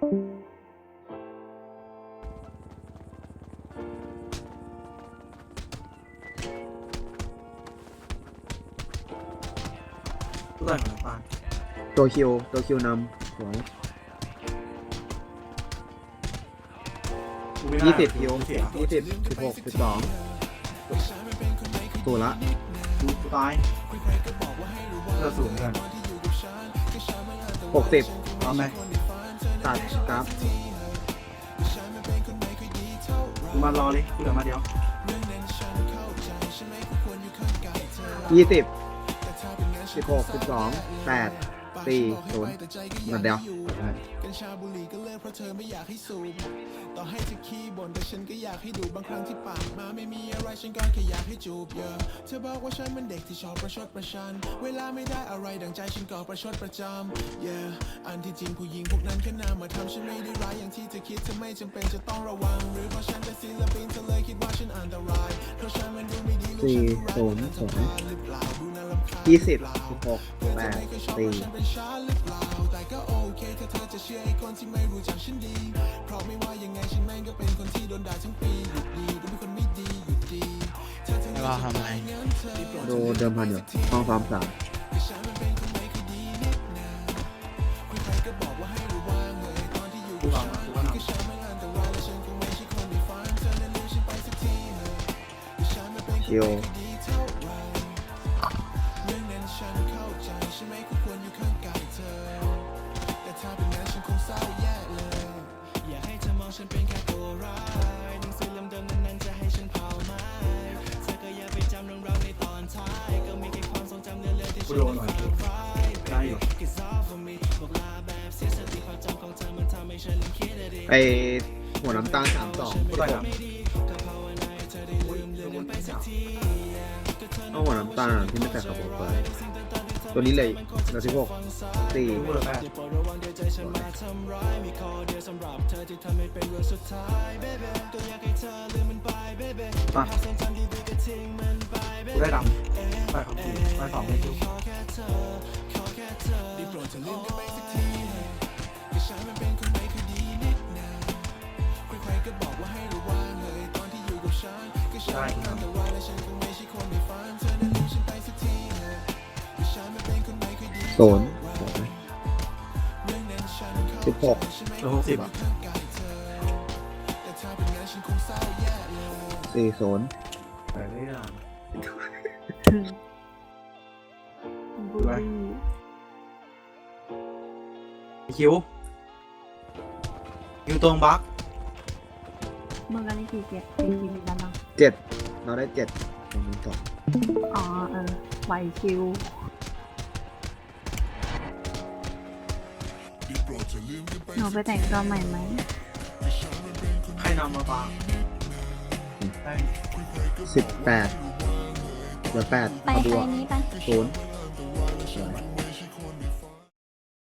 ตัวต่อยของปานตัวคิวตัวคิวนำสวย กูไม่ได้ยี่สิบคิวเสียยี่สิบสิบหกสิบสองตัวละกูกูตายเลือดสูงกันหกสิบเอาไหม ตัดกราฟกูมารอเลยกูเดี๋ยวมาเดียวยี่สิบสิบหกสิบสองแปดสี่ศูนย์นัดเดียว กัญชาบุหรี่ก็เลิกเพราะเธอไม่อยากให้สูบต่อให้จะขี้บ่นแต่ฉันก็อยากให้ดูบางครั้งที่ปากมาไม่มีอะไรฉันก็แค่อยากให้จูบเยอะเธอบอกว่าฉันมันเด็กที่ชอบประชดประชัน เวลาไม่ได้อะไรดังใจฉันก็ประชดประจำ yeah อันที่จริงผู้หญิงพวกนั้นแค่นามาทำฉันไม่ได้ร้ายอย่างที่เธอคิดเธอไม่จำเป็นจะต้องระวัง หรือเพราะฉันเป็นศิลปินเธอเลยคิดว่าฉันอันตรายเพราะฉันมันดูไม่ดีลูกสี่ฉันดูไร้ศูนย์อันศูนย์ตรายหรือเปล่าดูน่ารำคาญยี่สิบสิบหกแปดสี่ฉันเป็นชาหรือเปล่าแต่ก็โอเค ถ้าเธอจะเชื่อไอ้คนที่ไม่รู้จักฉันดี เพราะไม่ว่ายังไงฉันแม่งก็เป็นคนที่โดนด่าทั้งปีหยุดดีดูเป็นคนไม่ดีหยุดดีถ้าเธอเราทำอะไรงั้นเธอโปรดดูเดิมพันอยู่ห้องฟาร์มสามฉันมันเป็นคนไม่ค่อยดีนิดนะใครๆก็บอกว่าให้ระวังเลยตำให้ฉันลืมคิดอดีตไอหัวน้ำตาลสามสองกูต่อยหลังก็ภาวนาให้เธอได้ลืมเรื่องนั้นไปสักเอาหัวน้ำตาลที่ไม่ใส่ขับรถไปตัวนี้เลยนาสิบหกสี่กูเหลือแปดโปรดระวังเดี๋ยวใจฉันมาทำร้ายมีข้อเดียวสำหรับเธอที่ทำให้เป็นเรื่องสุดท้าย baby ก็อยากให้เธอลืมมันไป baby มาภาพทรงจำดีๆก็ทิ้งมันไปกูได้ baby ดำไปของกูไปสองเลย กูขอแค่เธอขอแค่เธอได้โปรดเธอลืมกันไปสักทีเถอะก็ฉันมันเป็นคนไม่ค่อยดีนิดนะใครๆก็บอกว่าให้ระวังเลยตอนที่อยู่กับฉันก็ฉันมันอันตรายและฉันคงไม่ใช่คนในฝันเธอนั้นลืมฉันไปสักทีเถอะก็ฉันมันเป็นคนไม่ค่อยดีศูนย์สิบหกเหลือหกสิบอะแต่ถ้าเป็นงั้นฉันคงเศร้าแย่เลย สี่ศูนย์ไปเรื่อยบูลลี่ๆคิวคิวตรงบักมึงกันนี่กี่เก็บกี่กี่มีกันบ้างเจ็ดเราได้เจ็ดตรงนี้สองอ๋อเออไหวคิว หนูไปแต่งตัวใหม่ไหมใครนำมาปาได้สิบแปดเหลือแปดไปเอาไปบัวนี้ไป ศูนย์ Russia.